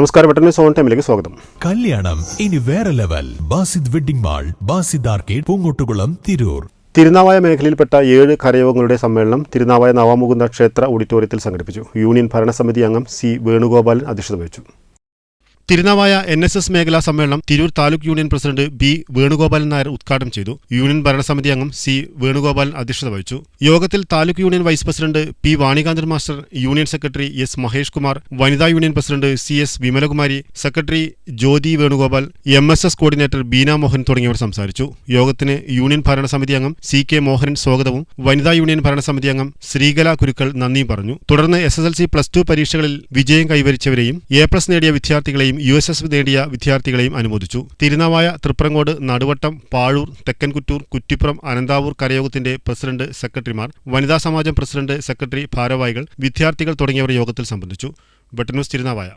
നമസ്കാരം പെട്ടെന്ന് സോൺ ടൈമിലേക്ക് സ്വാഗതം. കല്യാണം ഇനി വേറെ level. Basid wedding mall Basid arcade Poongottukulam Tirur. Thirunavaya മേഖലയിൽപ്പെട്ട ഏഴ് കരയോഗങ്ങളുടെ സമ്മേളനം തിരുനാവായ നവമുകുന്ദ ക്ഷേത്ര ഓഡിറ്റോറിയത്തിൽ സംഘടിപ്പിച്ചു. യൂണിയൻ ഭരണസമിതി അംഗം സി വേണുഗോപാലൻ അധ്യക്ഷത വഹിച്ചു. തിരുനാവായ എൻ എസ് എസ് മേഖലാ സമ്മേളനം Tirur taluk union president B Venugopalan Nair ഉദ്ഘാടനം ചെയ്തു. യൂണിയൻ ഭരണസമിതി അംഗം സി വേണുഗോപാലൻ അധ്യക്ഷത വഹിച്ചു. യോഗത്തിൽ taluk union vice president P Vanikanthan master union secretary S Mahesh Kumar വനിതാ union president C S Vimalakumari secretary Jyothi Venugopal M S S coordinator Beena Mohan തുടങ്ങിയവർ സംസാരിച്ചു. യോഗത്തിന് യൂണിയൻ ഭരണസമിതി അംഗം സി കെ മോഹനൻ സ്വാഗതവും വനിതാ യൂണിയൻ ഭരണസമിതി അംഗം ശ്രീകല കുരുക്കൾ നന്ദിയും പറഞ്ഞു. തുടർന്ന് S S L C plus two പരീക്ഷകളിൽ വിജയം കൈവരിച്ചവരെയും എ പ്ലസ് നേടിയ വിദ്യാർത്ഥികളെയും യു എസ് എസ് നേടിയ വിദ്യാർത്ഥികളെയും അനുമോദിച്ചു. തിരുനാവായ തൃപ്രങ്ങോട് നടുവട്ടം പാഴൂർ തെക്കൻകുറ്റൂർ കുറ്റിപ്പുറം അനന്താവൂർ കരയോഗത്തിന്റെ പ്രസിഡന്റ് സെക്രട്ടറിമാർ വനിതാ സമാജം പ്രസിഡന്റ് സെക്രട്ടറി ഭാരവാഹികൾ വിദ്യാർത്ഥികൾ തുടങ്ങിയവർ യോഗത്തിൽ സംബന്ധിച്ചു. ബട്ടന്യൂസ് തിരുനാവായ.